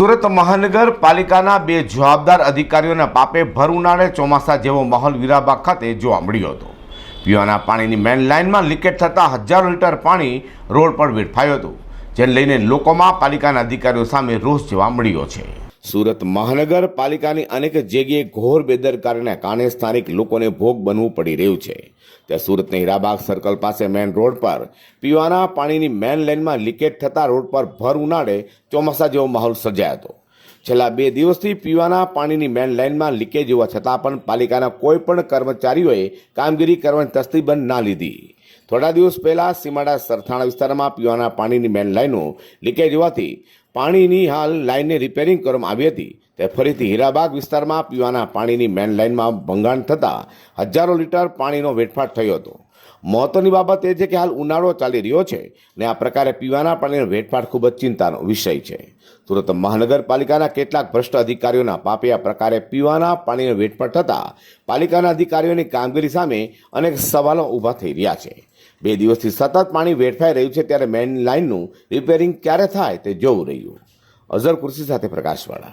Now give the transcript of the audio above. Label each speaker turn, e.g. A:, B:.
A: સુરત મહાનગરપાલિકાના બે જવાબદાર અધિકારીઓના પાપે ભર ઉનાળે ચોમાસા જેવો માહોલ વીરાબાગ ખાતે જોવા મળ્યો હતો. પીવાના પાણીની મેન લાઇનમાં લીકેજ થતાં હજારો લીટર પાણી રોડ પર વેડફાયું હતું, જેને લઈને લોકોમાં પાલિકાના અધિકારીઓ સામે રોષ જોવા મળ્યો છે. સુરત મહાનગરપાલિકાની અનેક જગ્યાએ ઘોર બેદરકારીના કારણે સ્થાનિક લોકોને ભોગ બનવું પડી રહ્યું છે. ત્યાં સુરતના હીરાબાગ સર્કલ પાસે મેન રોડ પર પીવાના પાણીની મેન લાઇનમાં લીકેજ થતા રોડ પર ભર ઉનાળે ચોમાસા જેવો માહોલ સર્જાયો હતો. છેલ્લા બે દિવસથી પીવાના પાણીની મેન લાઇનમાં લીકેજ હોવા છતાં પણ પાલિકાના કોઈ પણ કર્મચારીઓએ કામગીરી કરવાની તસ્તીબંધ ના લીધી. થોડા દિવસ પહેલા સીમાડા સરથાણા વિસ્તારમાં પીવાના પાણીની મેન લાઇનો લીકેજ હોવાથી પાણીની હાલ લાઇનને રિપેરિંગ કરવામાં આવી હતી. તે ફરીથી હીરાબાગ વિસ્તારમાં પીવાના પાણીની મેન લાઇનમાં ભંગાણ થતાં હજારો લીટર પાણીનો વેડફાટ થયો હતો. મહત્વની બાબત એ છે કે હાલ ઉનાળો ચાલી રહ્યો છે ને આ પ્રકારે પીવાના પાણીનો વેડફાટ ખૂબ જ ચિંતાનો વિષય છે. સુરત મહાનગરપાલિકાના કેટલાક ભ્રષ્ટ અધિકારીઓના પાપે આ પ્રકારે પીવાના પાણીનો વેડફાટ થતાં પાલિકાના અધિકારીઓની કામગીરી સામે અનેક સવાલો ઊભા થઈ રહ્યા છે. બે દિવસથી સતત પાણી વેડફાઈ રહ્યું છે ત્યારે મેઇન લાઇનનું રિપેરિંગ ક્યારે થાય તે જોવું રહ્યું. અઝર કુર્સી સાથે પ્રકાશવાળા.